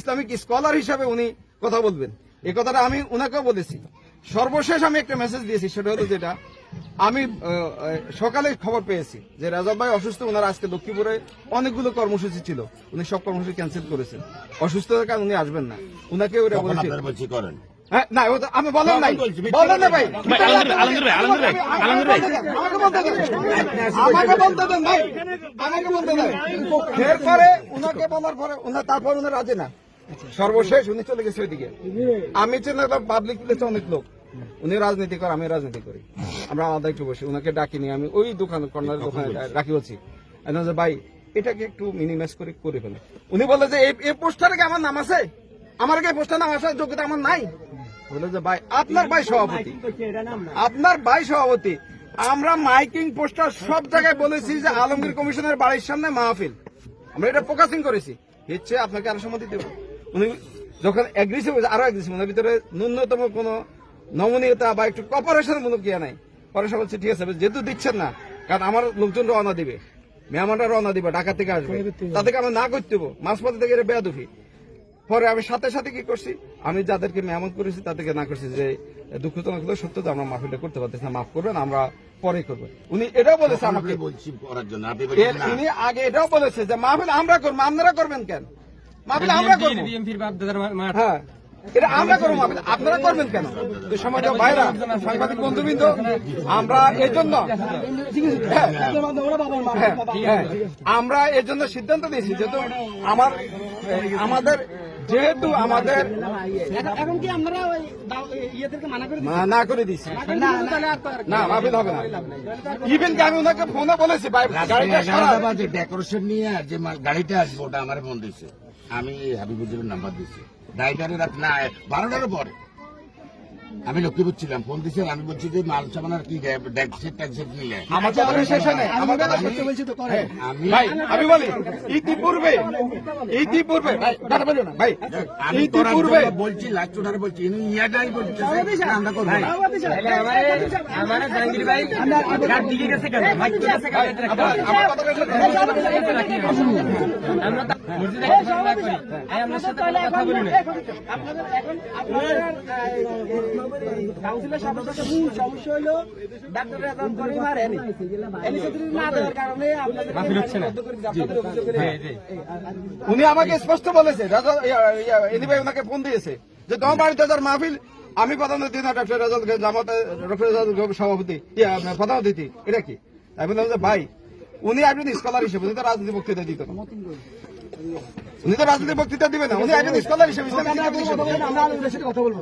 Islamic scholar হিসাবে উনি কথা বলবেন। এই কথাটা আমি উনাকেও বলেছি। সর্বশেষ আমি একটা মেসেজ দিয়েছি সেটা হলো যেটা আমি সকালে খবর পেয়েছি যে রাজব ভাই অসুস্থ ওনার আজকে লক্ষ্মীপুরে অনেকগুলো কর্মসূচি ছিল। উনি সব কর্মসূচি ক্যান্সেল করেছেন। অসুস্থতার কারণ উনি আসবেন না। উনাকে ওটা বলেছি। হ্যাঁ, না আমি বলেন নাই। বলেন না ভাই। ভাই, আলমগীর, আলমগীর ভাই, আলমগীর ভাই, আলমগীর ভাই। আমাকে বলতে দেন। আমাকে বলতে দেন ভাই। আমাকে বলতে দেন। এরপরে উনাকে বলার পরে উনা তারপর উনি রাজি না। সর্বশেষ উনি চলে গেছে ওইদিকে। আমি পাবলিক প্লেসে অনেক লোক। উনি রাজনীতি করে আমি রাজনীতি করি। আমরা আলাদা একটু বসি। উনাকে ডাকিনি আমি ওই দোকান কর্নার দোকানে ডাকি বলছি। ভাই এটাকে একটু মিনিমাইজ করে করে ফেলে। উনি বলে যে এই- এই পোস্টারে কি আমার নাম আছে? আমার কি পোস্টার নাম আসার যোগ্যতা আমার নাই? বলে যে ভাই আপনার ভাই সভাপতি। আপনার ভাই সভাপতি। আমরা মাইকিং পোস্টার সব জায়গায় বলেছি যে আলমগীর কমিশনের বাড়ির সামনে মাহফিল। আমরা এটা ফোকাসিং করেছি। হচ্ছে আপনাকে আরও সম্মতি দেব। উনি যখন অ্যাগ্রেসিভ আরও অ্যাগ্রেসিভ ওনার ভিতরে ন্যূনতম কোনো নমনীয়তা বা একটু কপারেশন মূলক ইয়ে নাই। পরে সব বলছে ঠিক আছে যেহেতু দিচ্ছেন না কারণ আমার লোকজন রওনা দিবে। মেহমানরা রওনা দিবে ঢাকা থেকে আসবে। তাদেরকে আমরা না করতে মাঝপথে থেকে এটা বেয়াদুফি। পরে আমি সাথে সাথে কি করছি? আমি যাদেরকে মেহমান করেছি তাদেরকে না করছি যে দুঃখজনক হলো সত্য তো আমরা মাহফিলটা করতে পারতেছি না মাফ করবেন আমরা পরে করব। উনি এটাও বলেছে আমাকে। বলছি করার জন্য উনি আগে এটাও বলেছে যে মাহফিল আমরা করব আপনারা করবেন কেন? মাহফিল আমরা করব। হ্যাঁ এটা আমরা করব মাহফিল আপনারা করবেন কেন? যে সমাজ ভাইরা সাংবাদিক বন্ধুবৃন্দ আমরা এই জন্য হ্যাঁ, হ্যাঁ, হ্যাঁ, আমরা এর জন্য সিদ্ধান্ত নিয়েছি যেহেতু আমার আমাদের যেহেতু আমাদের এখন কি আমরা ওই ইয়েদেরকে মানা করে মা- না করে দিয়েছি না তাহলে আর তো আর- না মাহফিল হবে না। ইভেন কি আমি ওনাকে ফোনে বলেছি ভাই গাড়িটা সরান। বাজে ডেকোরেশন নিয়ে যে গাড়িটা আসবে ওটা আমার ফোন দিচ্ছে আমি হাবিবুজুরের নাম্বার দিচ্ছি ড্রাইভারের রাত না বারোটার পরে। আমি লক্ষ্মীপুর ছিলাম ফোন দিচ্ছে আমি বলছি যে মাল সামানার কি ড্যাকসেট ট্যাক্সেট নিলে হ্যাঁ। আমি ভাই আমি বলি ইতিপূর্বে ইতিপূর্বে ভাই ইতিপূর্বে বলছি লাস্ট ওটারে বলছি ইনি ইয়াটাই বলছে আমরা করব আমার জাহাঙ্গীর ভাই দিকে গেছে কেন সাথে কথা বলি না আপনাদের এখন আপনাদের কাউন্সিলের সদস্যদের মূল সমস্যা হলো ডাক্তার রেজাল্ট করিম আর এনি এনি চৌধুরী না দেওয়ার কারণে আপনাদের মাহফিল হচ্ছে না। রদ্দ করে আপনাদের অভিযোগ করে জি, জি। উনি আমাকে স্পষ্ট বলেছে রাজা এনি ভাই ওনাকে ফোন দিয়েছে যে তোমার বাড়িতে যার মাহফিল আমি প্রধান অতিথি না ডক্টর রাজাদ জামাত ডক্টর রাজাদ সভাপতি প্রধান অতিথি এটা কি? আমি বললাম যে ভাই উনি একজন স্কলার হিসেবে উনি তো রাজনীতি বক্তৃতা দিত না। উনি তো রাজনীতি বক্তৃতা দিবে না উনি একজন স্কলার হিসেবে কথা বলব।